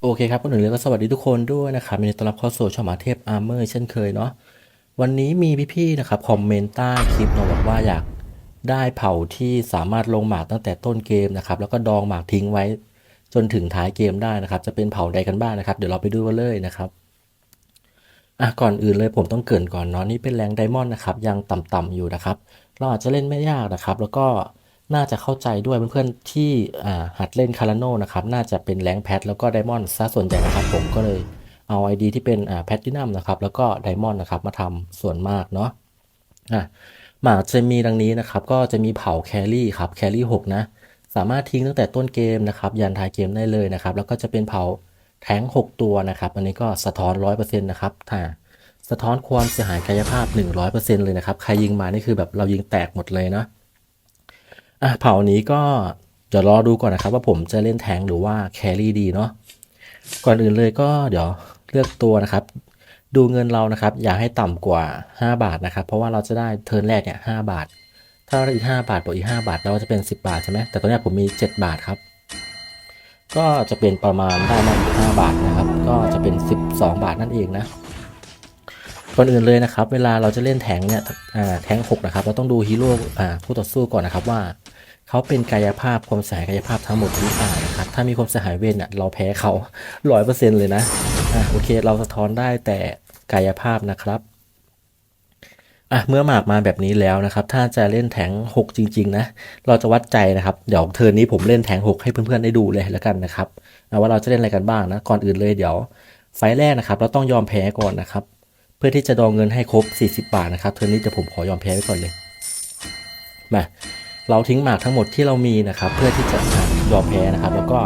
โอเคครับก่อนอื่นเลยก็สวัสดีทุกคนด้วยนะครับยินดีต้อนรับเข้าสู่ช่องหมาเทพอาร์เมอร์เช่นเคยเนาะวันนี้มีพี่ๆนะครับคอมเมนต์ใต้คลิปมาบอกว่าอยากได้เผ่าที่สามารถลงหมากตั้งแต่ต้นเกมนะครับแล้วก็ดองหมากทิ้งไว้จนถึงท้ายเกมได้นะครับ จะเป็นเผ่าใดกันบ้างนะครับ เดี๋ยวเราไปดูกันเลยนะครับ อะก่อนอื่นเลยผมต้องเกินก่อนเนาะนี่เป็นแรงไดมอนด์นะครับยังต่ำๆอยู่นะครับ เราอาจจะเล่นไม่ยากนะครับ แล้วก็น่าจะเข้าใจด้วยเพื่อนๆที่อ่าหัดเล่นคาราโนนะครับน่าจะเป็นแรงแพทแล้วก็ไดมอนด์ซะส่วนใหญ่นะครับ ผมก็เลยเอา ID ที่เป็นอ่าแพทตินัมนะครับแล้วก็ไดมอนด์นะครับมาทำส่วนมากเนาะอะหมากจะมีดังนี้นะครับ ก็จะมีเผาแครี่ครับแครี่หกนะสามารถทิ้งตั้งแต่ต้นเกมนะครับยันท้ายเกมได้เลยนะครับ แล้วก็จะเป็นเผา แท้งหกตัวนะครับ อันนี้ก็สะท้อนร้อยเปอร์เซ็นต์นะครับถ้าสะท้อนความเสียหายกายภาพ 100%เลยนะครับ ใครยิงมานี่คือแบบเรายิงแตกหมดเลยเนาะอะเผ่านี้ก็เดี๋ยวรอดูก่อนนะครับ ว่าผมจะเล่นแทงหรือว่าแครี่ดีเนาะก่อนอื่นเลยก็เดี๋ยวเลือกตัวนะครับ ดูเงินเรานะครับ อย่าให้ต่ำกว่า 5 บาทนะครับ เพราะว่าเราจะได้เทิร์นแรกเนี่ย5บาท ถ้าเราอีก 5 บาทบวกอีก 5 บาทเราจะเป็น 10 บาทใช่ไหมแต่ตอนนี้ผมมี 7 บาทครับ ก็จะเป็นประมาณได้มา5บาทนะครับ ก็จะเป็น 12 บาทนั่นเองนะก่อนอื่นเลยนะครับ เวลาเราจะเล่นแทงเนี่ยแทงหกนะครับ เราต้องดูฮีโร่ผู้ต่อสู้ก่อนนะครับว่าเขาเป็นกายภาพความเสียหายกายภาพทั้งหมดหรือเปล่านะครับ ถ้ามีความเสียหายเวทเนี่ยเราแพ้เขาร้อยเปอร์เซ็นต์เลยนะอ่าโอเค เราสะท้อนได้แต่กายภาพนะครับ อะเมื่อหมากมาแบบนี้แล้วนะครับถ้าจะเล่นแทงค์หกจริง ๆ นะ เราจะวัดใจนะครับเดี๋ยวเทิร์นนี้ผมเล่นแทงค์หกให้เพื่อนๆได้ดูเลยแล้วกันนะครับว่าเราจะเล่นอะไรกันบ้างนะก่อนอื่นเลยเดี๋ยวไฟแรกนะครับ เราต้องยอมแพ้ก่อนนะครับ เพื่อที่จะดองเงินให้ครบ 40 บาทนะครับเทอร์นนี้จะผมขอยอมแพ้ไว้ก่อนเลยมาเราทิ้งหมากทั้งหมดที่เรามีนะครับ เพื่อที่จะยอมแพ้นะครับ แล้วก็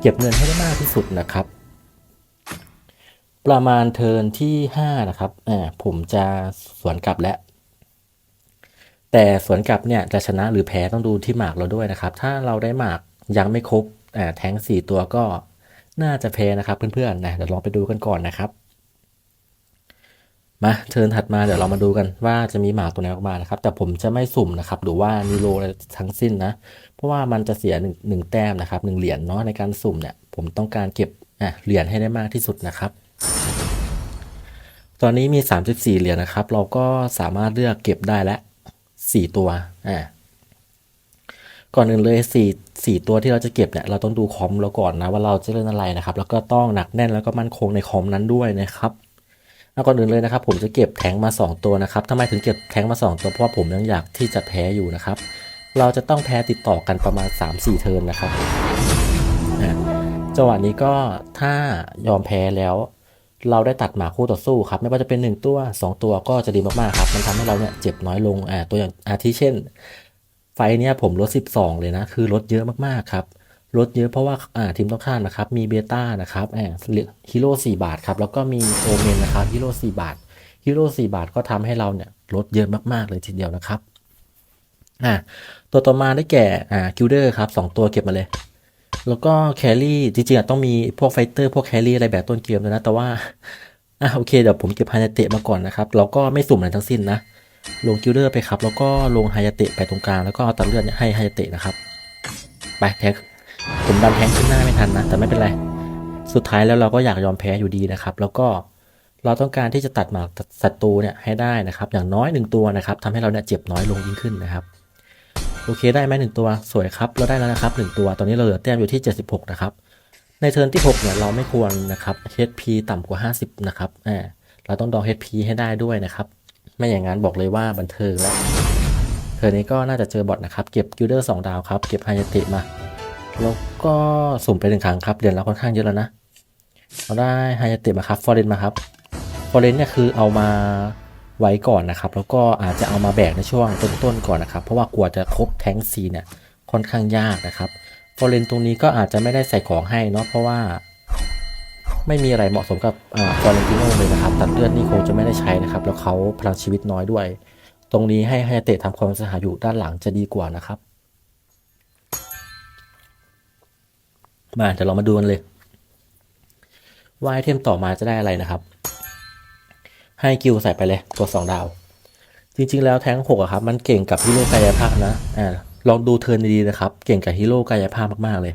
เก็บเงินให้ได้มากที่สุดนะครับ ประมาณเทิร์นที่ 5 นะครับอ่าผมจะสวนกลับแล้ว แต่สวนกลับเนี่ยจะชนะหรือแพ้ต้องดูที่หมากเราด้วยนะครับ ถ้าเราได้หมากยังไม่ครบอ่าแทงสี่ตัวก็น่าจะแพ้นะครับเพื่อนๆนะเดี๋ยวลองไปดูกันก่อนนะครับ มาเทิร์นถัดมาเดี๋ยวเรามาดูกันว่าจะมีหมากตัวไหนออกมานะครับ แต่ผมจะไม่สุ่มนะครับหรือว่านิโรทั้งสิ้นนะ เพราะว่ามันจะเสียหนึ่งหนึ่งแต้มนะครับหนึ่งเหรียญเนาะในการสุ่มเนี่ย ผมต้องการเก็บอะเหรียญให้ได้มากที่สุดนะครับ ตอนนี้มี 34 เหรียญนะครับ เราก็สามารถเลือกเก็บได้แล้ว 4 ตัวอ่าก่อนอื่นเลย4 4ตัวที่เราจะเก็บเนี่ยเราต้องดูคอมเราก่อนนะว่าเราจะเล่นอะไรนะครับ แล้วก็ต้องหนักแน่นแล้วก็มั่นคงในคอมนั้นด้วยนะครับแล้วก่อนอื่นเลยนะครับ ผมจะเก็บแทงมา 2 ตัวนะครับทำไมถึงเก็บแทงมา 2 ตัวเพราะาผมยังอยากที่จะแพ้อยู่นะครับ เราจะต้องแพ้ติดต่อกันประมาณ 3-4 เทิร์นนะครับจังหวะนี้ก็ถ้ายอมแพ้แล้ว เราได้ตัดหมาคู่ต่อสู้ครับไม่ว่าจะเป็น 1 ตัว 2 ตัวก็จะดีมากๆครับมันทำให้เราเนี่ยเจ็บน้อยลงอ่าตัวอย่างอาทิเช่น ไฟเนี่ยผมลด 12 เลยนะ คือลดเยอะมากๆครับลดเยอะเพราะว่าอ่าทีมต้องข้ามนะครับ มีเบต้านะครับแอบฮีโร่4บาทครับ แล้วก็มีโอเมนนะครับฮีโร่4บาทฮีโร่4บาทก็ทำให้เราเนี่ยลดเยอะมากๆเลยทีเดียวนะครับอ่าตัวต่อมาได้แก่อ่าคิวเดอร์ครับสองตัวเก็บมาเลย แล้วก็แครี่จริงๆต้องมีพวกไฟเตอร์พวกแครี่อะไรแบบต้นเกมเลยนะ แต่ว่าอะโอเคเดี๋ยวผมเก็บไฮยาเตะมาก่อนนะครับเราก็ไม่สุ่มอะไรทั้งสิ้นนะ ลงคิวเดอร์ไปครับ แล้วก็ลงไฮยาเตะไปตรงกลาง แล้วก็เอาตัดเลือดให้ไฮยาเตะนะครับ ไปแท็กผมดันแทงขึ้นหน้าไม่ทันนะ แต่ไม่เป็นไร สุดท้ายแล้วเราก็อยากยอมแพ้อยู่ดีนะครับ แล้วก็เราต้องการที่จะตัดหมากศัตรูเนี่ยให้ได้นะครับ อย่างน้อยหนึ่งตัวนะครับทำให้เราเนี่ยเจ็บน้อยลงยิ่งขึ้นนะครับ โอเคได้ไหมหนึ่งตัวสวยครับเราได้แล้วนะครับหนึ่งตัวตอนนี้เราเหลือแต้มอยู่ที่ 76 นะครับ ในเทิร์นที่ 6 เนี่ยเราไม่ควรนะครับ HP ต่ำกว่า 50 นะครับอ่าเราต้องดอง HP ให้ได้ด้วยนะครับ ไม่อย่างนั้นบอกเลยว่าบันเทิงแล้วเทิร์นนี้ก็น่าจะเจอบอทนะครับ เก็บกิลเดอร์2ดาวครับ เก็บไฮยาเตะมา แล้วก็สุ่มไปหนึ่งครั้งครับเหรียญเราค่อนข้างเยอะแล้วนะเราได้ไฮยาเตะมาครับฟอร์เรนมาครับฟอร์เรนเนี่ยคือเอามา ไว้ก่อนนะครับ แล้วก็อาจจะเอามาแบกในช่วงต้นๆก่อนนะครับ เพราะว่ากลัวจะครบแท้งซีเนี่ยค่อนข้างยากนะครับฟอร์เรนตรงนี้ก็อาจจะไม่ได้ใส่ของให้เนาะเพราะว่า ไม่มีอะไรเหมาะสมกับฟอร์เรนติโนเลยนะครับตัดเลือดนี่คงจะไม่ได้ใช้นะครับ แล้วเขาพลังชีวิตน้อยด้วย ตรงนี้ให้ไฮเตะทำความสะอาดอยู่ด้านหลังจะดีกว่านะครับมาเดี๋ยวเรามาดูกันเลยว่าไอเทมต่อมาจะได้อะไรนะครับ ให้กิลใส่ไปเลยตัวสองดาว จริงๆแล้วแท้งหกอะครับ มันเก่งกับฮีโร่กายภาพนะอ่าลองดูเทิร์นดีๆนะครับ เก่งกับฮีโร่กายภาพมากๆเลย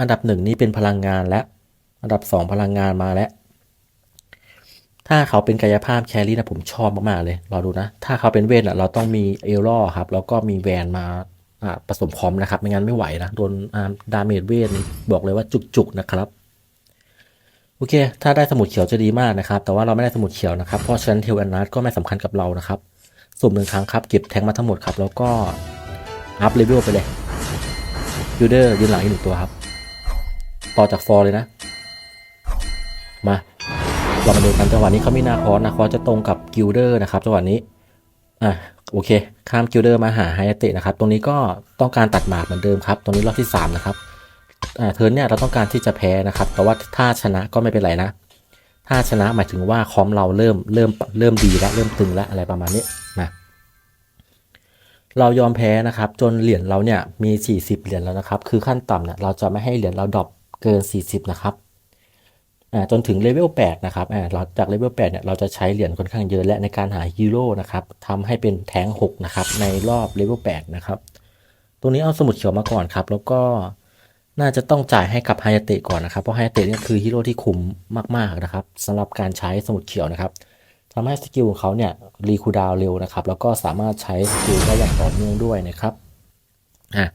อันดับหนึ่งนี่เป็นพลังงานและ อันดับสองพลังงานมาแล้ว ถ้าเขาเป็นกายภาพแครี่นะผมชอบมากๆเลยรอดูนะ ถ้าเขาเป็นเวทอะเราต้องมีเอลล่อครับ แล้วก็มีแวนมาอ่าผสมคอมนะครับ ไม่งั้นไม่ไหวนะ โดนอ่าดาเมจเวทนี่บอกเลยว่าจุกๆนะครับ โอเค ถ้าได้สมุดเขียวจะดีมากนะครับ แต่ว่าเราไม่ได้สมุดเขียวนะครับ เพราะฉะนั้นเทลแอนนัทก็ไม่สำคัญกับเรานะครับ สุ่มหนึ่งครั้งครับ เก็บแทงมาทั้งหมดครับ แล้วก็อัพเลเวลไปเลยยูเดอร์ยืนหลังอีกหนึ่งตัวครับ ต่อจากฟอร์เลยนะ มาเรามาดูกันจังหวะนี้เขามีนาคอสนาคอสจะตรงกับกิลเดอร์นะครับจังหวะนี้ อะโอเค ข้ามกิลเดอร์มาหาไฮเตะนะครับ ตรงนี้ก็ต้องการตัดหมากเหมือนเดิมครับ ตรงนี้รอบที่ 3 นะครับ เทิร์นเนี่ยเราต้องการที่จะแพ้นะครับ แต่ว่าถ้าชนะก็ไม่เป็นไรนะ ถ้าชนะหมายถึงว่าคอมเราเริ่มเริ่มเริ่มดีแล้วเริ่มตึงแล้วอะไรประมาณนี้มาเรายอมแพ้นะครับ จนเหรียญเราเนี่ยมี 40 เหรียญแล้วนะครับ คือขั้นต่ำเนี่ยเราจะไม่ให้เหรียญเราดรอปเกิน 40 นะครับจนถึงเลเวล8นะครับอ่าเราจากเลเวล8เนี่ยเราจะใช้เหรียญค่อนข้างเยอะและในการหาฮีโร่นะครับทำให้เป็นแทง6นะครับในรอบเลเวล8นะครับ ตรงนี้เอาสมุดเขียวมาก่อนครับ แล้วก็ น่าจะต้องจ่ายให้กับไฮยาเตะก่อนนะครับ เพราะไฮยาเตะเนี่ยคือฮีโร่ที่คุ้มมากๆนะครับสำหรับการใช้สมุดเขียวนะครับทำให้สกิลของเขาเนี่ยรีคูดาวเร็วนะครับ แล้วก็สามารถใช้สกิลได้อย่างต่อเนื่องด้วยนะครับอะ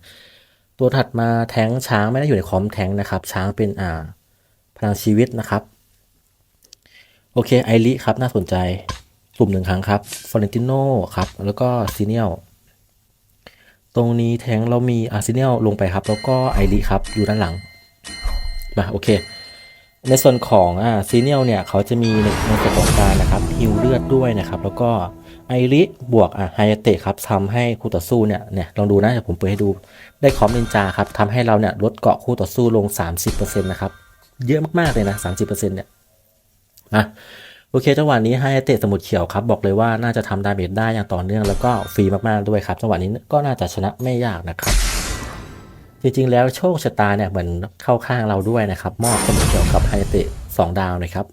ตัวถัดมาแท้งช้างไม่ได้อยู่ในคอมแท้งนะครับ ช้างเป็นอ่าพลังชีวิตนะครับโอเคไอริครับน่าสนใจ สุ่มหนึ่งครั้งครับฟอเรนติโนครับ แล้วก็ซีเนียล ตรงนี้แทงเรามีอาร์เซเนลลงไปครับ แล้วก็ไอริครับอยู่ด้านหลัง มาโอเค ในส่วนของอ่าซีเนียลเนี่ยเขาจะมีในในส่วนของการนะครับฮิวเลือดด้วยนะครับ แล้วก็ไอริบวกอะไฮเตะครับทำให้คู่ต่อสู้เนี่ยเนี่ยลองดูนะเดี๋ยวผมเปิดให้ดูได้คอมนินจาครับทำให้เราเนี่ยลดเกาะคู่ต่อสู้ลง 30%นะครับ เยอะมากๆเลยนะ 30%เนี่ยนะ โอเคจังหวะนี้ไฮยาเตะสมุดเขียวครับบอกเลยว่าน่าจะทำดาเมจได้อย่างต่อเนื่องแล้วก็ฟรีมากๆด้วยครับจังหวะนี้ก็น่าจะชนะไม่ยากนะครับ จริงๆแล้วโชคชะตาเนี่ยเหมือนเข้าข้างเราด้วยนะครับมอบสมุดเกี่ยวกับไฮเตะ2ดาวนะครับ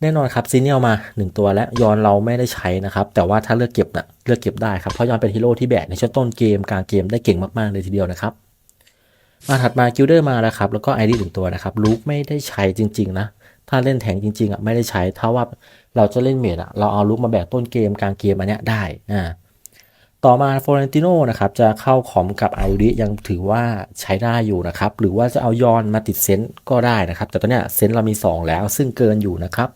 แน่นอนครับซีเนียลมา 1 ตัวและยอนเราไม่ได้ใช้นะครับ แต่ว่าถ้าเลือกเก็บนะ่ะเลือกเก็บได้ครับเพราะยอนเป็นฮีโร่ที่แบกในช่วงต้นเกมกลางเกมได้เก่งมากๆเลยทีเดียวนะครับมาถัดมากิลเดอร์มาแล้วครับแล้วก็ไอดีหนึ่งตัวนะครับลูกไม่ได้ใช้จริง ๆ นะ ถ้าเล่นแทงจริงๆอะไม่ได้ใช้ถ้าว่าเราจะเล่นเมดอะเราเอาลูกมาแบกต้นเกมกลางเกมอันเนี้ยได้อ่าต่อมาฟ o เรนติโนนะครับจะเข้าคอมกับไอริยังถือว่าใช้ได้อยู่นะครับ หรือว่าจะเอายอนมาติดเซนต์ก็ได้นะครับ แต่ตอนเนี้ยเซนต์เรามี 2 แล้วซึ่งเกินอยู่นะครับ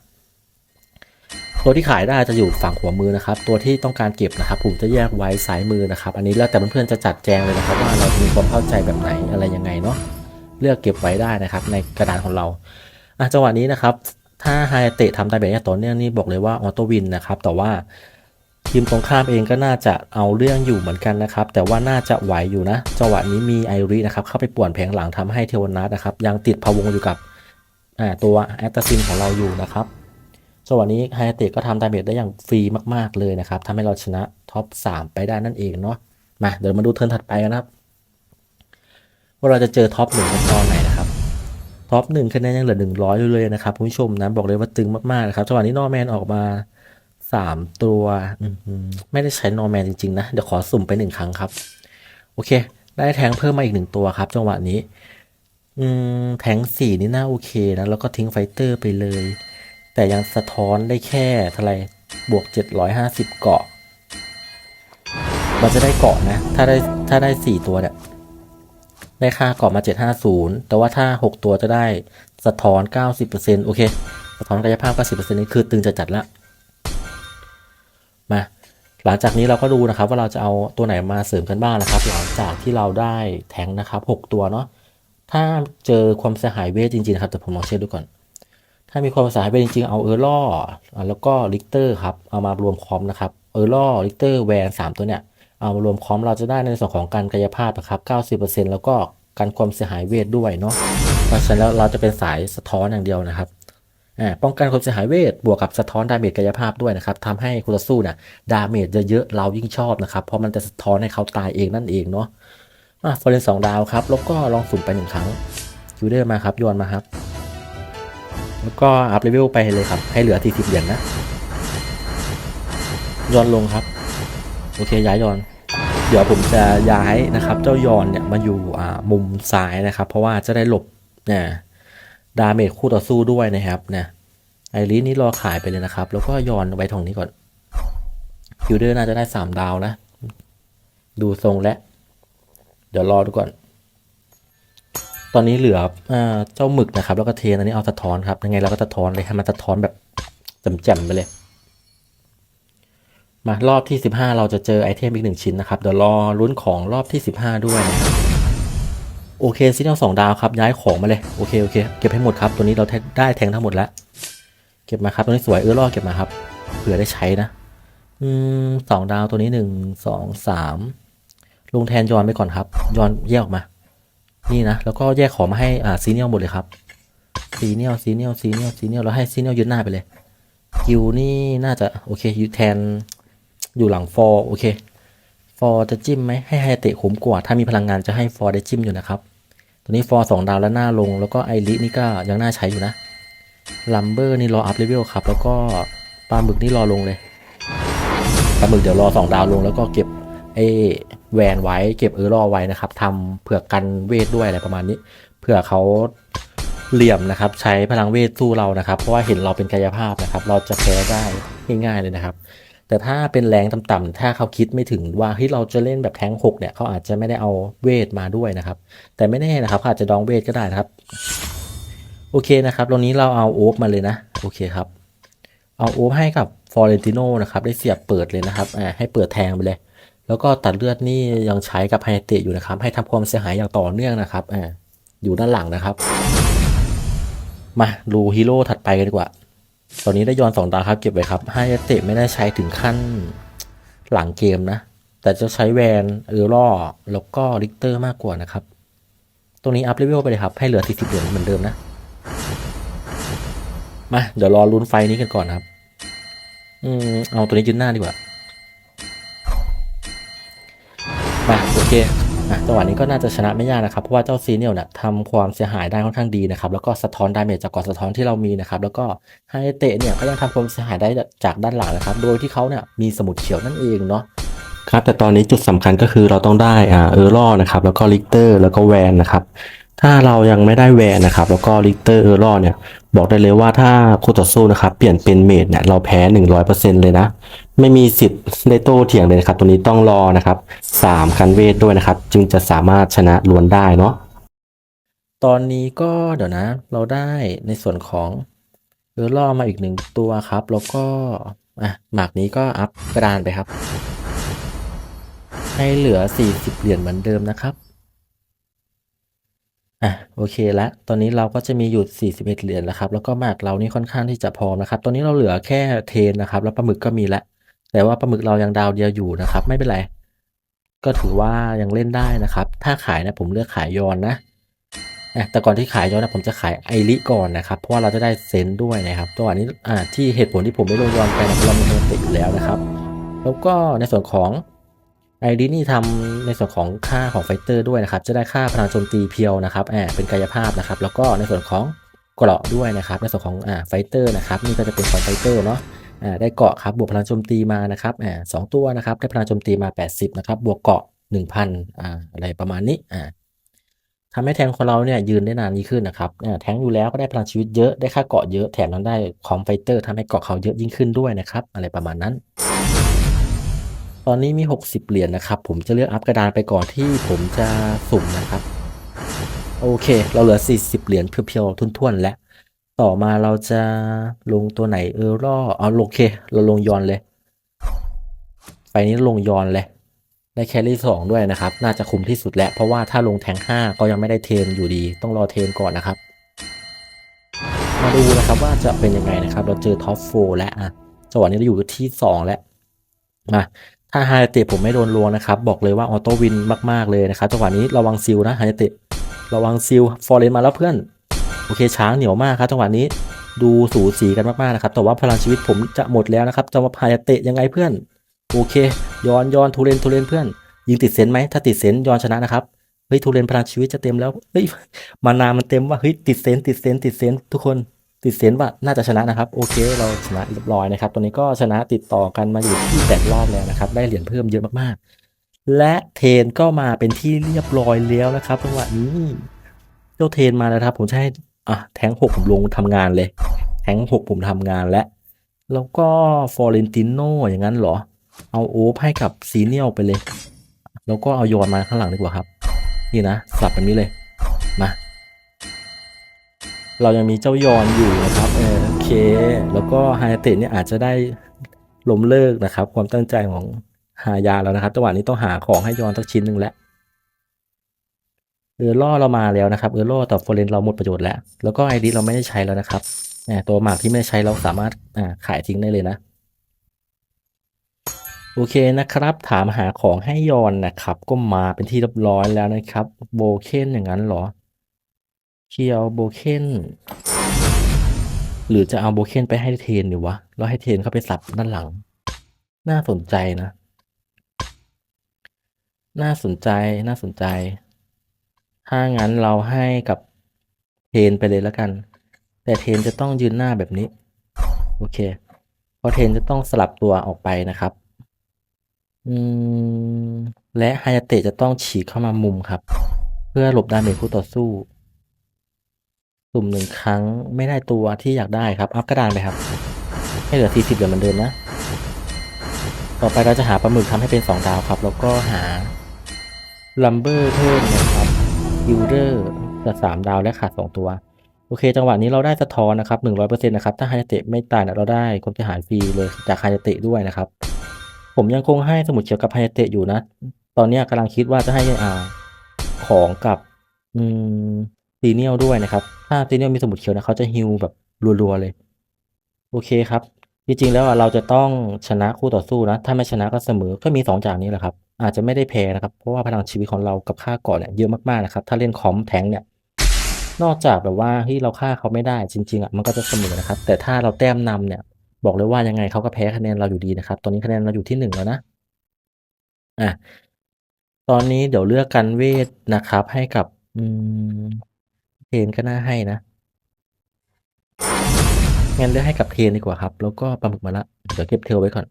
ตัวที่ขายได้จะอยู่ฝั่งหัวมือนะครับ ตัวที่ต้องการเก็บนะครับ ผมจะแยกไว้ซ้ายมือนะครับ อันนี้แล้วแต่เพื่อนๆจะจัดแจงเลยนะครับ ว่าเรามีความเข้าใจแบบไหนอะไรยังไงเนาะเลือกเก็บไว้ได้นะครับ ในกระดานของเรา อะจังหวะนี้นะครับ ถ้าไฮเตะทำได้แบบนี้ต่อเนื่องนี่บอกเลยว่าออโต้วินนะครับ แต่ว่าทีมตรงข้ามเองก็น่าจะเอาเรื่องอยู่เหมือนกันนะครับ แต่ว่าน่าจะไหวอยู่นะ จังหวะนี้มีไอรินะครับ เข้าไปป่วนแผงหลังทำให้เทวนัทนะครับ ยังติดพะวงอยู่กับตัวแอตตาซินของเราอยู่นะครับจังหวะนี้ไฮเตะก็ทำดาเมจได้อย่างฟรีมาก ๆ เลยนะครับทำให้เราชนะท็อป 3 ไปได้นั่นเองเนาะมาเดี๋ยวมาดูเทิร์นถัดไปกันครับ ว่าเราจะเจอท็อปหนึ่งกันตอนไหน ท็อปหนึ่งคะแนนยังเหลือหนึ่งร้อยเลยนะครับคุณผู้ชมนะบอกเลยว่าตึงมากๆนะครับจังหวะนี้นอร์แมนออกมาสามตัวไม่ได้ใช้นอร์แมนจริงๆนะ เดี๋ยวขอสุ่มไปหนึ่งครั้งครับ โอเค ได้แทงเพิ่มมาอีกหนึ่งตัวครับ จังหวะนี้ อืมแทงสี่นี่น่าโอเคนะ แล้วก็ทิ้งไฟเตอร์ไปเลย แต่ยังสะท้อนได้แค่เท่าไรบวก750เกาะ มันจะได้เกาะนะ ถ้าได้ถ้าได้4ตัวเนี่ย ได้ค่าเกาะมา 750 แต่ว่าถ้า 6 ตัวจะได้สะท้อน 90%โอเค สะท้อนกายภาพ 90%นี่คือตึงจะจัดละมาหลังจากนี้เราก็ดูนะครับว่าเราจะเอาตัวไหนมาเสริมกันบ้างนะครับ หลังจากที่เราได้แทงนะครับ 6 ตัวเนาะถ้าเจอความเสียหายเวทจริงๆนะครับแต่ผมลองเช็คดูก่อน ถ้ามีความเสียหายเวทจริงๆเอาเออร์ล่อแล้วก็ลิกเตอร์ครับเอามารวมคอมนะครับเออร์ล่อลิกเตอร์แวนสามตัวเนี่ย เอามารวมคอมเราจะได้ในส่วนของการกายภาพนะครับ90%แล้วก็การความเสียหายเวทด้วยเนาะเพราะฉะนั้นแล้วเราจะเป็นสายสะท้อนอย่างเดียวนะครับอ่าป้องกันความเสียหายเวทบวกกับสะท้อนดาเมจกายภาพด้วยนะครับทำให้คู่ต่อสู้เนี่ยดาเมจเยอะๆเรายิ่งชอบนะครับ เพราะมันจะสะท้อนให้เขาตายเองนั่นเองเนาะอะฟอร์เรนสองดาวครับ แล้วก็ลองสุ่มไปหนึ่งครั้งคิวเดอร์มาครับโยนมาครับ แล้วก็อัพเลเวลไปเลยครับ ให้เหลือ 40 เหรียญนะย้อนลงครับ โอเคย้ายย้อน เดี๋ยวผมจะย้ายนะครับ เจ้ายอนเนี่ยมาอยู่มุมซ้ายนะครับ เพราะว่าจะได้หลบเนี่ยดาเมจคู่ต่อสู้ด้วยนะครับเนี่ยไอริสนี่รอขายไปเลยนะครับ แล้วก็ยอนไว้ตรงนี้ก่อนคิวเดอร์น่าจะได้สามดาวนะ ดูทรงแล้วเดี๋ยวรอดูก่อน ตอนนี้เหลืออเจ้าหมึกนะครับ แล้วก็เทนอันนี้เอาสะท้อนครับยังไงเราก็สะท้อนเลยให้มันสะท้อนแบบแจ่มๆไปเลย มารอบที่ 15 เราจะเจอไอเทมอีกหนึ่งชิ้นนะครับ เดี๋ยวรอลุ้นของรอบที่ 15 ด้วยนะครับโอเคซิเนลสองดาวครับย้ายของมาเลยโอเคโอเคเก็บให้หมดครับตัวนี้เราได้แทงทั้งหมดแล้ว เก็บมาครับตัวนี้สวยเออรอเก็บมาครับเผื่อได้ใช้นะ อืมสองดาวตัวนี้หนึ่งสองสามลงแทนยอนไปก่อนครับยอนแยกออกมา นี่นะแล้วก็แยกของมาให้อ่าซีเนียลหมดเลยครับซีเนียลซีเนียลซีเนียลซีเนียลแล้วให้ซีเนียลยึดหน้าไปเลยกิวนี่น่าจะโอเคยึดแทน อยู่หลังฟอร์โอเคฟอร์จะจิ้มไหมให้ไฮเตะคุ้มกว่า ถ้ามีพลังงานจะให้ฟอร์ได้จิ้มอยู่นะครับ ตัวนี้ฟอร์สองดาวแล้วหน้าลง แล้วก็ไอรินี่ก็ยังน่าใช้อยู่นะลัมเบอร์นี่รออัพเลเวลครับ แล้วก็ปลาหมึกนี่รอลงเลยปลาหมึกเดี๋ยวรอสองดาวลง แล้วก็เก็บไอแวนไว้เก็บเออรอไว้นะครับทำเผื่อกันเวทด้วยอะไรประมาณนี้ เผื่อเขาเหลี่ยมนะครับใช้พลังเวทสู้เรานะครับ เพราะว่าเห็นเราเป็นกายภาพนะครับ เราจะแพ้ได้ง่ายๆเลยนะครับ แต่ถ้าเป็นแรงต่ำๆถ้าเขาคิดไม่ถึงว่าเฮ้ยเราจะเล่นแบบแทงหกเนี่ยเขาอาจจะไม่ได้เอาเวทมาด้วยนะครับ แต่ไม่แน่นะครับอาจจะดองเวทก็ได้นะครับ โอเคนะครับตรงนี้เราเอาโอ๊บมาเลยนะ โอเคครับ เอาโอ๊บให้กับฟอเรนติโนนะครับได้เสียบเปิดเลยนะครับอ่าให้เปิดแทงไปเลย แล้วก็ตัดเลือดนี่ยังใช้กับไฮเตะอยู่นะครับ ให้ทำความเสียหายอย่างต่อเนื่องนะครับอ่าอยู่ด้านหลังนะครับ มาดูฮีโร่ถัดไปกันดีกว่า ตอนนี้ได้ยอนสองดาวครับเก็บไว้ครับไฮเตะไม่ได้ใช้ถึงขั้นหลังเกมนะ แต่จะใช้แวนเออร์ล่อแล้วก็ลิกเตอร์มากกว่านะครับ ตรงนี้อัพเลเวลไปเลยครับ ให้เหลือ 40เหรียญเหมือนเดิมนะ มา เดี๋ยวรอลุ้นไฟนี้กันก่อนครับ อืม เอาตัวนี้ยืนหน้าดีกว่า อะจังหวะนี้ก็น่าจะชนะไม่ยากนะครับเพราะว่าเจ้าซีเนียลเนี่ยทำความเสียหายได้ค่อนข้างดีนะครับแล้วก็สะท้อนดาเมจจากกาะสะท้อนที่เรามีนะครับแล้วก็ไฮเตะเนี่ยก็ยังทำความเสียหายได้จากด้านหลังนะครับ โดยที่เขาเนี่ยมีสมุดเขียวนั่นเองเนาะครับแต่ตอนนี้จุดสำคัญก็คือเราต้องได้อ่าเออร์ลอนะครับแล้วก็ลิกเตอร์แล้วก็แวนนะครับถ้าเรายังไม่ได้แวนนะครับแล้วก็ลิกเตอร์เออร์ลอเนี่ย บอกได้เลยว่าถ้าคู่ต่อสู้นะครับเปลี่ยนเป็นเมดเนี่ยเราแพ้หนึ่งร้อยเปอร์เซ็นเลยนะ ไม่มีสิทธิ์ได้โต้เถียงเลยนะครับ ตัวนี้ต้องรอนะครับสามกันเวทด้วยนะครับ จึงจะสามารถชนะล้วนได้เนาะตอนนี้ก็เดี๋ยวนะ เราได้ในส่วนของเออร์ลอมาอีกหนึ่งตัวครับ แล้วก็อะหมากนี้ก็อัพกระดานไปครับ ให้เหลือ 40 เหรียญเหมือนเดิมนะครับ อะโอเคแล้วตอนนี้เราก็จะมีอยู่ 41 เหรียญแล้วครับ แล้วก็หมากเรานี่ค่อนข้างที่จะพร้อมนะครับ ตอนนี้เราเหลือแค่เทนนะครับ แล้วปลาหมึกก็มีแล้วแต่ว่าปลาหมึกเรายังดาวเดียวอยู่นะครับ ไม่เป็นไร ก็ถือว่ายังเล่นได้นะครับ ถ้าขายนะผมเลือกขายยอนนะอะแต่ก่อนที่ขายยอนนะผมจะขายไอริก่อนนะครับ เพราะว่าเราจะได้เซนด้วยนะครับตัวนี้อ่าที่เหตุผลที่ผมไม่ลงยอนไปนะเพราะเรามีเงินติดอยู่แล้วนะครับ แล้วก็ในส่วนของ ไอรินี่ทำในส่วนของค่าของไฟเตอร์ด้วยนะครับ จะได้ค่าพลังโจมตีเพียวนะครับอ่าเป็นกายภาพนะครับ แล้วก็ในส่วนของเกราะด้วยนะครับ ในส่วนของอ่าไฟเตอร์นะครับ นี่ก็จะเป็นของไฟเตอร์เนาะอ่าได้เกราะครับ บวกพลังโจมตีมานะครับอ่าสองตัวนะครับ ได้พลังโจมตีมา 80 นะครับ บวกเกราะ 1,000อ่าอะไรประมาณนี้อ่าทำให้แทงของเราเนี่ยยืนได้นานยิ่งขึ้นนะครับแทงอยู่แล้วก็ได้พลังชีวิตเยอะ ได้ค่าเกาะเยอะ แถมยังได้ของไฟเตอร์ทำให้เกาะเขาเยอะยิ่งขึ้นด้วยนะครับ อะไรประมาณนั้น อนนี้มี 60 เหรียญนะครับ ผมจะเลือกอัพกระดานไปก่อนที่ผมจะสุ่มนะครับ โอเค เราเหลือ 40 เหรียญเพียวๆทุ่นๆ แล้ว ต่อมาเราจะลงตัวไหนเออรอเอาโอเค เราลงยอนเลย ไปนี้ลงยอนเลยได้แครี่สองด้วยนะครับ น่าจะคุ้มที่สุดแล้วเพราะว่าถ้าลงแทงห้าก็ยังไม่ได้เทนอยู่ดี ต้องรอเทนก่อนนะครับ มาดูนะครับว่าจะเป็นยังไงนะครับ เราเจอท็อปโฟแล้วอะจังหวะนี้เราอยู่ที่สองแล้วมา ถ้าไฮเตะผมไม่โดนลวงนะครับ บอกเลยว่าออโต้วินมาก ๆ เลยนะครับจังหวะนี้ระวังซิลนะไฮเตะระวังซิลฟอร์เรนมาแล้วเพื่อน โอเคช้างเหนียวมากครับจังหวะนี้ดูสูสีกันมากๆนะครับแต่ว่าพลังชีวิตผมจะหมดแล้วนะครับจะมาไฮเตะยังไงเพื่อน โอเค ย้อนย้อนทูเรนทูเรนเพื่อน ยิงติดเซนไหมถ้าติดเซนย้อนชนะนะครับเฮ้ยทูเรนพลังชีวิตจะเต็มแล้วเฮ้ยมานามันเต็มว่าเฮ้ยติดเซนติดเซนติดเซนทุกคน ติดเซนว่าน่าจะชนะนะครับ โอเค เราชนะเรียบร้อยนะครับ ตอนนี้ก็ชนะติดต่อกันมาอยู่ที่แปดรอบแล้วนะครับ ได้เหรียญเพิ่มเยอะมากๆ และเทนก็มาเป็นที่เรียบร้อยแล้วนะครับจังหวะนี้เจ้าเทนมาแล้วครับ ผมจะให้อะแทงหกผมลงทำงานเลย แทงหกผมทำงานแล้วแล้วก็ฟอเรนติโนอย่างนั้นเหรอ เอาโอฟให้กับซีเนียลไปเลย แล้วก็เอายอนมาข้างหลังดีกว่าครับ นี่นะ สลับแบบนี้เลย มา เรายังมีเจ้ายอนอยู่นะครับเออโอเค แล้วก็ไฮเตะเนี่ยอาจจะได้ล้มเลิกนะครับ ความตั้งใจของหายาแล้วนะครับจังหวะนี้ต้องหาของให้ยอนสักชิ้นหนึ่งแล้วเออล่อเรามาแล้วนะครับเออล่อต่อโฟเรนเราหมดประโยชน์แล้ว แล้วก็ไอดีเราไม่ได้ใช้แล้วนะครับอ่าตัวหมากที่ไม่ได้ใช้เราสามารถอ่าขายทิ้งได้เลยนะโอเคนะครับ ถามหาของให้ยอนนะครับ ก็มาเป็นที่เรียบร้อยแล้วนะครับโบเคนอย่างนั้นเหรอ เคียวโบเคนหรือจะเอาโบเคนไปให้เทนดีวะ แล้วให้เทนเข้าไปสับด้านหลัง น่าสนใจนะ น่าสนใจน่าสนใจ ถ้างั้นเราให้กับเทนไปเลยแล้วกัน แต่เทนจะต้องยืนหน้าแบบนี้ โอเคเพราะเทนจะต้องสลับตัวออกไปนะครับอืมและไฮยาเตะจะต้องฉีกเข้ามามุมครับ เพื่อหลบดาเมจคู่ต่อสู้ สุ่มหนึ่งครั้งไม่ได้ตัวที่อยากได้ครับ อัพกระดานไปครับ ให้เหลือ 40เหรียญเหมือนเดิมนะ ต่อไปเราจะหาปลาหมึกทำให้เป็น 2 ดาวครับ แล้วก็หาลัมเบอร์เพิ่มนะครับฮิลเดอร์จะ3ดาวและขาด 2 ตัว โอเค จังหวะนี้เราได้สะท้อนนะครับ100%นะครับ ถ้าไฮยาเตะไม่ตายเนี่ยเราได้คนที่หายฟรีเลยจากไฮยาเตะด้วยนะครับ ผมยังคงให้สมุดเขียวกับไฮยาเตะอยู่นะ ตอนนี้ยกำลังคิดว่าจะให้อ่าของกับอืมซีเนียลด้วยนะครับ ถ้าซีเนียลมีสมุดเขียวนะเขาจะฮิลแบบรัวๆเลย โอเคครับ จริงๆแล้วเราจะต้องชนะคู่ต่อสู้นะ ถ้าไม่ชนะก็เสมอก็มีสองจากนี้แหละครับ อาจจะไม่ได้แพ้นะครับ เพราะว่าพลังชีวิตของเรากับค่าเกาะเนี่ยเยอะมากๆนะครับ ถ้าเล่นคอมแทงเนี่ย นอกจากแบบว่าที่เราฆ่าเขาไม่ได้จริงๆอะมันก็จะเสมอนะครับ แต่ถ้าเราแต้มนำเนี่ย บอกเลยว่ายังไงเขาก็แพ้คะแนนเราอยู่ดีนะครับ ตอนนี้คะแนนเราอยู่ที่หนึ่งแล้วนะ อะ ตอนนี้เดี๋ยวเลือกกันเวทนะครับ ให้กับ อืม เทนก็น่าให้นะ งั้นเลือกให้กับเทนดีกว่าครับ แล้วก็ปลาหมึกมาละ เดี๋ยวเก็บเทลไว้ก่อน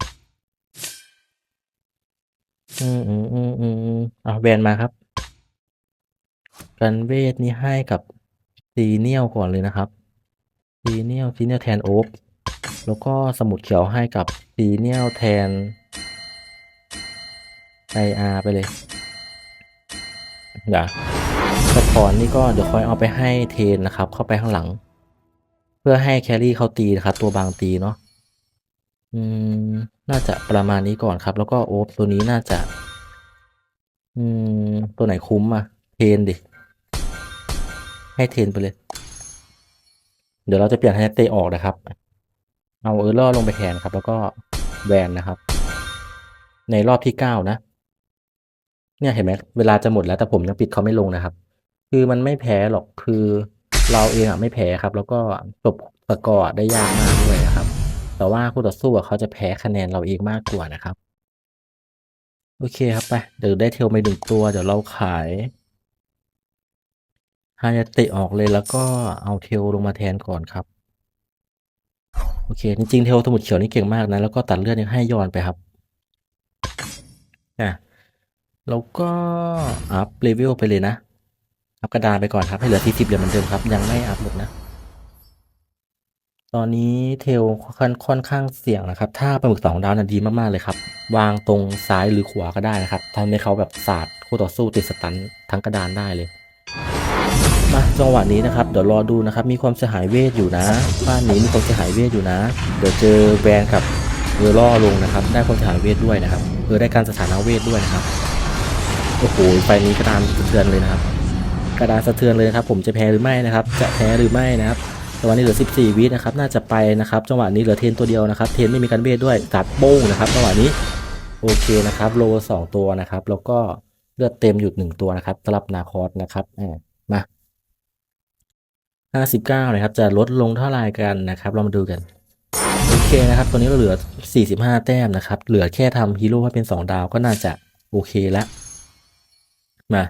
อืมอืมอืมอืมอืมเอาแวนมาครับ กันเวทนี่ให้กับซีเนียลก่อนเลยนะครับซีเนียลซีเนียลแทนโอ๊บแล้วก็สมุดเขียวให้กับซีเนียลแทนไออาร์ไปเลยเดี๋ยว สะท้อนนี่ก็เดี๋ยวคอยเอาไปให้เทนนะครับ เข้าไปข้างหลัง เพื่อให้แครี่เขาตีนะครับ ตัวบางตีเนาะอืม น่าจะประมาณนี้ก่อนครับ แล้วก็โอ๊บตัวนี้น่าจะ อืม ตัวไหนคุ้มอะเทนดิ ให้เทนไปเลย เดี๋ยวเราจะเปลี่ยนให้เตออกนะครับ เอาเออร์ล่อลงไปแทนครับ แล้วก็แวนนะครับ ในรอบที่เก้านะ เนี่ยเห็นไหมเวลาจะหมดแล้วแต่ผมยังปิดเขาไม่ลงนะครับ คือมันไม่แพ้หรอกคือเราเองอะไม่แพ้ครับ แล้วก็จบสกอร์ได้ยากมากด้วยนะครับ แต่ว่าคู่ต่อสู้อะเขาจะแพ้คะแนนเราเองมากกว่านะครับ โอเคครับไปเดี๋ยวได้เทลไปหนึ่งตัว เดี๋ยวเราขายฮายาเตะออกเลยแล้วก็เอาเทลลงมาแทนก่อนครับ โอเค จริงๆเทลสมุดเขียวนี่เก่งมากนะ แล้วก็ตัดเลือดยังให้ย้อนไปครับอะแล้วก็อัพเลเวลไปเลยนะ อัพกระดานไปก่อนครับ ให้เหลือ40เหรียญเหมือนเดิมครับ ยังไม่อัพหมดนะ ตอนนี้เทลค่อนค่อนข้างเสี่ยงนะครับ ถ้าปลาหมึกสองดาวน่ะดีมาก ๆ เลยครับ วางตรงซ้ายหรือขวาก็ได้นะครับทำให้เขาแบบสาดคู่ต่อสู้ติดสตันทั้งกระดานได้เลย มาจังหวะนี้นะครับ เดี๋ยวรอดูนะครับ มีความเสียหายเวทอยู่นะ บ้านนี้มีความเสียหายเวทอยู่นะ เดี๋ยวเจอแวนกับเวอร์ล่อลงนะครับ ได้ความเสียหายเวทด้วยนะครับ เออได้การสถานะเวทด้วยนะครับ โอ้โห ไฟนี้กระดานสะเทือนเลยนะครับ กระดานสะเทือนเลยนะครับ ผมจะแพ้หรือไม่นะครับ จะแพ้หรือไม่นะครับจังหวะนี้เหลือ 14 วินะครับ น่าจะไปนะครับ จังหวะนี้เหลือเทนตัวเดียวนะครับ เทนไม่มีการเวทด้วยตัดโป้งนะครับ จังหวะนี้ โอเคนะครับ โลสองตัวนะครับ แล้วก็เลือดเต็มอยู่หนึ่งตัวนะครับสำหรับนาคอสนะครับมา59นะครับ จะลดลงเท่าไหร่กันนะครับ เรามาดูกัน โอเคนะครับตอนนี้เราเหลือ 45 แต้มนะครับ เหลือแค่ทำฮีโร่ให้เป็น 2 ดาวก็น่าจะโอเคแล้ว มา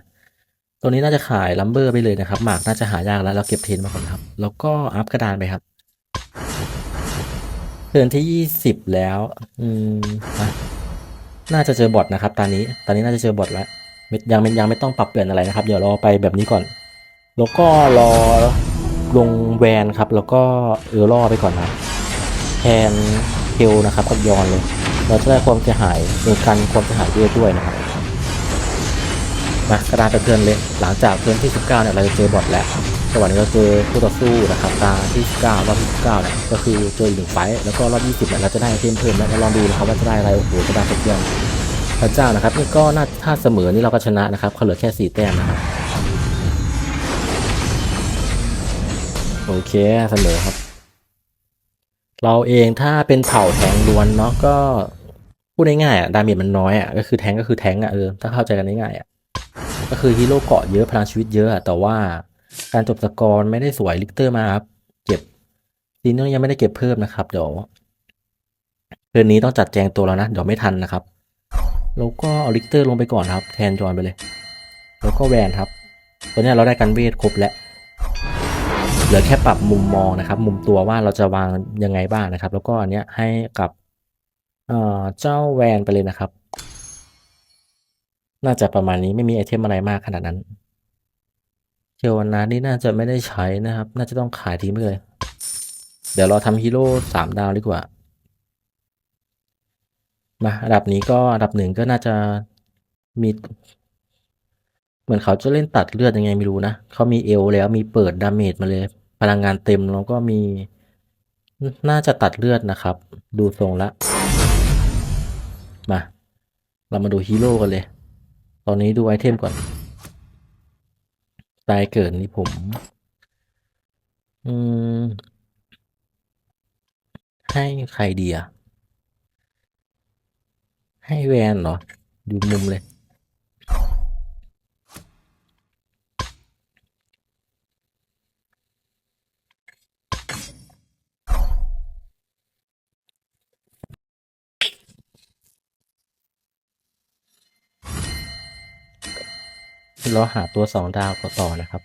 ตัวนี้น่าจะขายลัมเบอร์ไปเลยนะครับ หมากน่าจะหายากแล้ว เราเก็บเทนมาก่อนครับ แล้วก็อัพกระดานไปครับเทิร์นที่ยี่สิบแล้ว อืมน่าจะเจอบอทนะครับ ตอนนี้ ตอนนี้น่าจะเจอบอทแล้วยังยังไม่ต้องปรับเปลี่ยนอะไรนะครับ เดี๋ยวรอไปแบบนี้ก่อน แล้วก็รอลงแวนครับ แล้วก็เออรอไปก่อนนะแทนเทลนะครับกับยอนเลย เราจะได้ความเสียหายโดยกันความเสียหายเยอะด้วยนะครับ มากระดานกระเทือนเลย หลังจากเทิร์นที่ 19 เนี่ยเราจะเจอบอทแล้วจังหวะนี้เราเจอคู่ต่อสู้นะครับตาที่ 19 รอบที่19เนี่ยก็คือเจออีกหนึ่งไฟแล้วก็รอบ 20เนี่ยเราจะได้เพิ่มเพิ่มแล้วลองดูนะครับว่าจะได้อะไรโอ้โหกระดานกระเทือนพระเจ้านะครับนี่ก็น่าถ้าเสมอนี่เราก็ชนะนะครับเขาเหลือแค่ 4 แต้มนะครับโอเคเสมอครับ เราเองถ้าเป็นเผ่าแทงล้วนเนาะก็พูดง่ายๆอะดาเมจมันน้อยอะก็คือแทงก็คือแทงอะเออถ้าเข้าใจกันง่ายๆอะ ก็คือฮีโร่เกาะเยอะพลังชีวิตเยอะอะแต่ว่าการจบสกอร์ไม่ได้สวยลิกเตอร์มาครับ เก็บซีนยังไม่ได้เก็บเพิ่มนะครับ เดี๋ยวเดือนนี้ต้องจัดแจงตัวแล้วนะ เดี๋ยวไม่ทันนะครับ แล้วก็เอาลิกเตอร์ลงไปก่อนครับ แทนจอนไปเลย แล้วก็แวนครับ ตอนนี้เราได้กันเวทครบแล้วเหลือแค่ปรับมุมมองนะครับ มุมตัวว่าเราจะวางยังไงบ้างนะครับ แล้วก็อันเนี้ยให้กับเจ้าแวนไปเลยนะครับ น่าจะประมาณนี้ไม่มีไอเทมอะไรมากขนาดนั้นเทวนานี่น่าจะไม่ได้ใช้นะครับ น่าจะต้องขายทิ้งไปเลย เดี๋ยวเราทำฮีโร่สามดาวดีกว่า มาอันดับนี้ก็อันดับหนึ่งก็น่าจะมี เหมือนเขาจะเล่นตัดเลือดยังไงไม่รู้นะ เขามีเอลแล้วมีเปิดดาเมจมาเลย พลังงานเต็มแล้วก็มี น่าจะตัดเลือดนะครับ ดูทรงละ มา เรามาดูฮีโร่กันเลย ตอนนี้ดูไอเทมก่อน ตายเกิดนี่ผม อืม ให้ใครดีอะให้แวนเหรอ ดูมุมเลย เราหาตัวสองดาวต่อนะครับ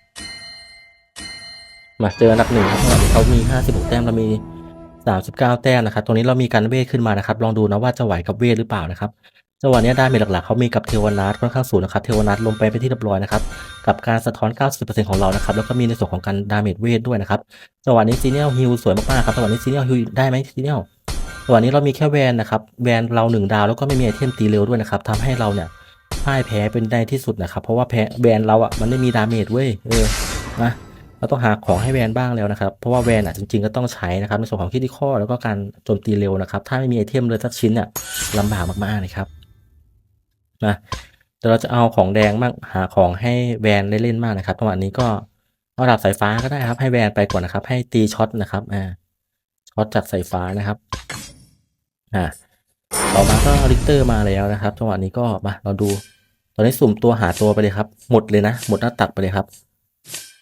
มาเจออันดับหนึ่งครับตอนนี้เขามี56แต้มเรามี39แต้มนะครับ ตรงนี้เรามีการเวทขึ้นมานะครับ ลองดูนะว่าจะไหวกับเวทหรือเปล่านะครับจังหวะนี้ได้เมจหลักๆเขามีกับเทวนาทค่อนข้างสูงนะครับ เทวนาทลงไปเป็นที่เรียบร้อยนะครับ กับการสะท้อน 90%ของเรานะครับ แล้วก็มีในส่วนของการดาเมจเวทด้วยนะครับ จังหวะนี้ซีเนียลฮิลสวยมากๆครับ จังหวะนี้ซีเนียลฮิลได้ไหมซีเนียลจังหวะนี้เรามีแค่แวนนะครับ แวนเราหนึ่งดาว แล้วก็ไม่มีไอเทมตีเร็วด้วยนะครับทำให้เราเนี่ย พ่ายแพ้เป็นได้ที่สุดนะครับ เพราะว่าแพ้แวนเราอะมันไม่มีดาเมจเว้ยเออนะเราต้องหาของให้แวนบ้างแล้วนะครับ เพราะว่าแวนอะจริงๆก็ต้องใช้นะครับในส่วนของคิดข้อแล้วก็การโจมตีเร็วนะครับ ถ้าไม่มีไอเทมเลยสักชิ้นเนี่ยลำบากมากๆเลยครับนะเดี๋ยวเราจะเอาของแดงมากหาของให้แวนได้เล่นมากนะครับจังหวะนี้ก็เอาดาบสายฟ้าก็ได้ครับ ให้แวนไปก่อนนะครับ ให้ตีช็อตนะครับอ่าช็อตจากสายฟ้านะครับอ่าต่อมาก็ลิกเตอร์มาแล้วนะครับจังหวะนี้ก็มาเราดู ตอนนี้สุ่มตัวหาตัวไปเลยครับ หมดเลยนะ หมดหน้าตักไปเลยครับ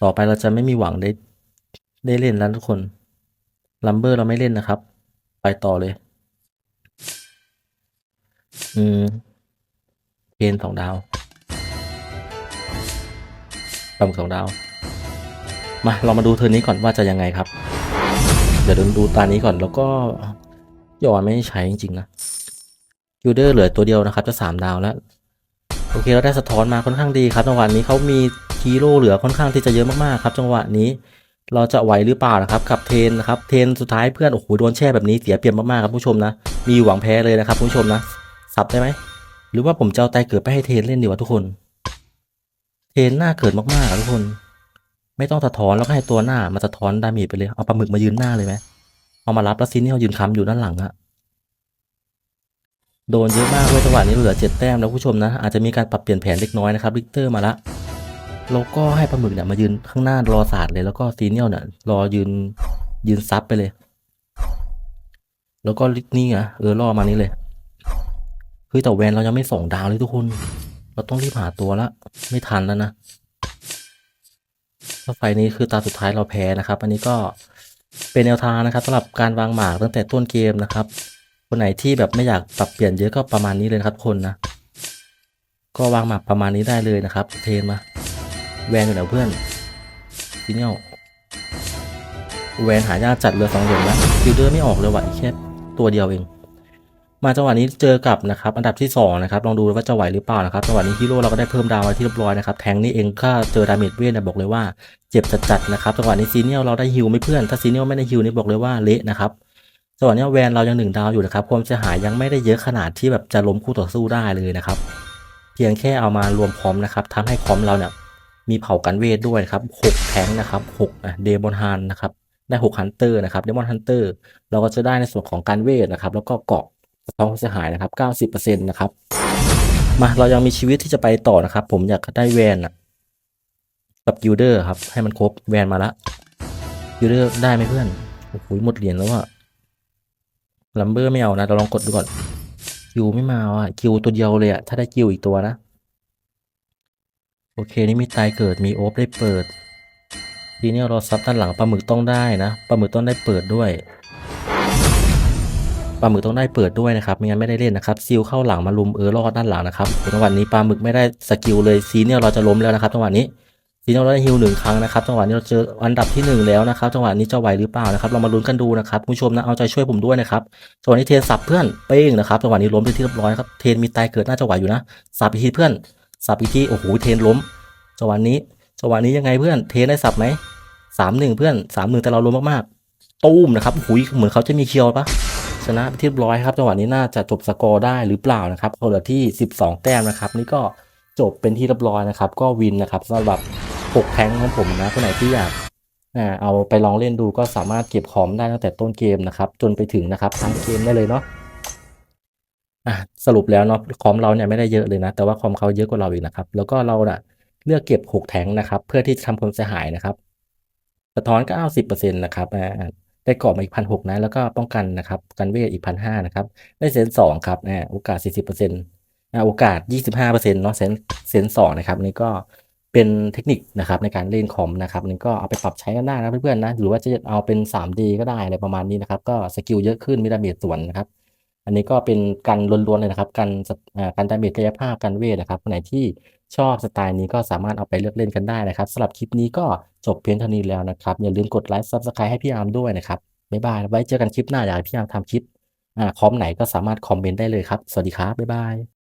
ต่อไปเราจะไม่มีหวังได้ ได้เล่นแล้วทุกคน ลัมเบอร์เราไม่เล่นนะครับ ไปต่อเลย อืมเพนสองดาวตำสองดาว มาเรามาดูเทอร์นนี้ก่อนว่าจะยังไงครับ เดี๋ยวดูตานี้ก่อนแล้วก็ยอนไม่ใช้จริงๆนะยูเดอร์เหลือตัวเดียวนะครับ จะสามดาวแล้ว โอเคเราได้สะท้อนมาค่อนข้างดีครับจังหวะนี้เขามีฮีโร่เหลือค่อนข้างที่จะเยอะมากๆครับ จังหวะนี้เราจะไหวหรือเปล่านะครับกับเทนนะครับเทนสุดท้ายเพื่อนโอ้โหโดนแช่แบบนี้เสียเปรียบมากๆครับผู้ชมนะ มีหวังแพ้เลยนะครับผู้ชมนะสับได้ไหมหรือว่าผมจะเอาไตเกิดไปให้เทนเล่นดีกว่าทุกคน เทนหน้าเกิดมากๆครับทุกคน ไม่ต้องสะท้อนแล้วก็ให้ตัวหน้ามาสะท้อนดาเมจไปเลยเอาปลาหมึกมายืนหน้าเลยไหมเอามารับแล้วซีนี่เอายืนค้ำอยู่ด้านหลังอะ โดนเยอะมากด้วยจังหวะนี้เหลือเจ็ดแต้มแล้วผู้ชมนะ อาจจะมีการปรับเปลี่ยนแผนเล็กน้อยนะครับลิกเตอร์มาละแล้วก็ให้ปลาหมึกเนี่ยมายืนข้างหน้ารอศาสตร์เลยแล้วก็ซีเนียลเนี่ยรอยืนยืนซับไปเลย แล้วก็ลิกนี่อะเออรอมานี้เลยเฮ้ยแต่แวนเรายังไม่ส่งดาวเลยทุกคน เราต้องรีบหาตัวละ ไม่ทันแล้วนะถ้าไฟนี้คือตาสุดท้ายเราแพ้นะครับ อันนี้ก็เป็นแนวทางนะครับสำหรับการวางหมากตั้งแต่ต้นเกมนะครับ คนไหนที่แบบไม่อยากปรับเปลี่ยนเยอะก็ประมาณนี้เลยครับคนนะ ก็วางหมากประมาณนี้ได้เลยนะครับ เทนมา แวนอยู่ไหนเพื่อนซีเนียลแวนหายากจัดเรือสองเหรียญแล้วฟิลเดอร์ไม่ออกเลยว่ะแค่ตัวเดียวเอง มาจังหวะนี้เจอกับนะครับ อันดับที่สองนะครับลองดูว่าจะไหวหรือเปล่านะครับจังหวะนี้ฮีโร่เราก็ได้เพิ่มดาวไว้ที่เรียบร้อยนะครับแทงนี่เองก็เจอดาเมจเวทนี่ยบอกเลยว่าเจ็บจัดๆนะครับจังหวะนี้ซีเนียลเราได้ฮิวไม่เพื่อนถ้าซีเนียลไม่ได้ฮิวนี่บอกเลยว่าเละนะครับ จังหวะนี้แวนเรายังหนึ่งดาวอยู่นะครับความเสียหายยังไม่ได้เยอะขนาดที่แบบจะล้มคู่ต่อสู้ได้เลยนะครับ เพียงแค่เอามารวมคอมนะครับทำให้คอมเราเนี่ยมีเผากันเวทด้วยครับหกแทงนะครับหกเดมอนฮันนะครับได้หกฮันเตอร์นะครับเดมอนฮันเตอร์เราก็จะได้ในส่วนของการเวทนะครับ แล้วก็เกาะท้อนความเสียหายนะครับ90%นะครับมาเรายังมีชีวิตที่จะไปต่อนะครับ ผมอยากได้แวนอะกับกิลเดอร์ครับให้มันครบแวนมาละกิลเดอร์ได้ไหมเพื่อนโอ้โหหมดเหรียญแล้วอะ ลัมเบอร์ไม่เอานะ เราลองกดดูก่อนคิวไม่มาอะคิวตัวเดียวเลยอะถ้าได้คิวอีกตัวนะ โอเค นี่มีตายเกิดมีโอฟได้เปิดทีนี้เราซับด้านหลังปลาหมึกต้องได้นะปลาหมึกต้องได้เปิดด้วยปลาหมึกต้องได้เปิดด้วยนะครับไม่งั้นไม่ได้เล่นนะครับซิลเข้าหลังมาลุมเออรอดด้านหลังนะครับจังหวะนี้ปลาหมึกไม่ได้สกิลเลยซีเนี่ยเราจะล้มแล้วนะครับจังหวะนี้ ซีเนี่ยเราได้ฮิลหนึ่งครั้งนะครับจังหวะนี้เราเจออันดับที่หนึ่งแล้วนะครับจังหวะนี้จะไหวหรือเปล่านะครับเรามาลุ้นกันดูนะครับคุณผู้ชมนะเอาใจช่วยผมด้วยนะครับจังหวะนี้เทนสับเพื่อนเป้งนะครับจังหวะนี้ล้มไปนที่เรียบร้อยครับเทนมีตายเกิดน่าจะไหวอยู่นะสับอีกทีเพื่อนสับอีกทีโอ้โหเทนล้มจังหวะนี้จังหวะนี้ยังไงเพื่อนเทนได้สับไหมสามหนึ่งเพื่อนสามหนึ่งแต่เราล้มมากๆตูมนะครับโอ้โหเหมือนเขาจะมีเคียวปะชนะไปที่เรียบร้อยครับจังหวะนี้น่าจะจบสกอร์ได้หรือเปล่านะครับเขาเหลือที่ 12 แต้มนะครับ นี่ก็จบเป็นที่เรียบร้อยนะครับ ก็วินนะครับสำหรับ 6 แทงของผมนะคนไหนที่อยากเอาไปลองเล่นดูก็สามารถเก็บคอมได้ตั้งแต่ต้นเกมนะครับ จนไปถึงนะครับทั้งเกมได้เลยเนาะอะสรุปแล้วเนาะคอมเราเนี่ยไม่ได้เยอะเลยนะ แต่ว่าคอมเขาเยอะกว่าเราอีกนะครับ แล้วก็เราน่ะเลือกเก็บ 6 แทงนะครับ เพื่อที่จะทำความเสียหายนะครับ สะท้อนก็เอาสิบเปอร์เซ็นต์นะครับได้กรอบมาอีกพันหกนะ แล้วก็ป้องกันนะครับ กันเวทอีกพันห้านะครับ ได้เซนสองครับโอกาสสี่สิบเปอร์เซ็นต์โอกาสยี่สิบห้าเปอร์เซ็นต์เนาะเซนเซนสองนะครับนี่ก็ เป็นเทคนิคนะครับในการเล่นคอมนะครับนี่ก็เอาไปปรับใช้กันได้นะเพื่อนๆนะหรือว่าจะเอาเป็น 3D ก็ได้อะไรประมาณนี้นะครับ ก็สกิลเยอะขึ้นมีดาเมจส่วนนะครับ อันนี้ก็เป็นกันล้วนๆเลยนะครับกันสอ่ากันดาเมจกายภาพกันเวทนะครับคนไหนที่ชอบสไตล์นี้ก็สามารถเอาไปเลือกเล่นกันได้นะครับสำหรับคลิปนี้ก็จบเพียงเท่านี้แล้วนะครับอย่าลืมกดไลค์ซับสไครต์ให้พี่อาร์มด้วยนะครับบ๊ายบายไว้เจอกันคลิปหน้าอยากให้พี่อาร์มทำคลิปคอมไหนก็สามารถคอมเมนต์ได้เลยครับสวัสดีครับบ๊ายบาย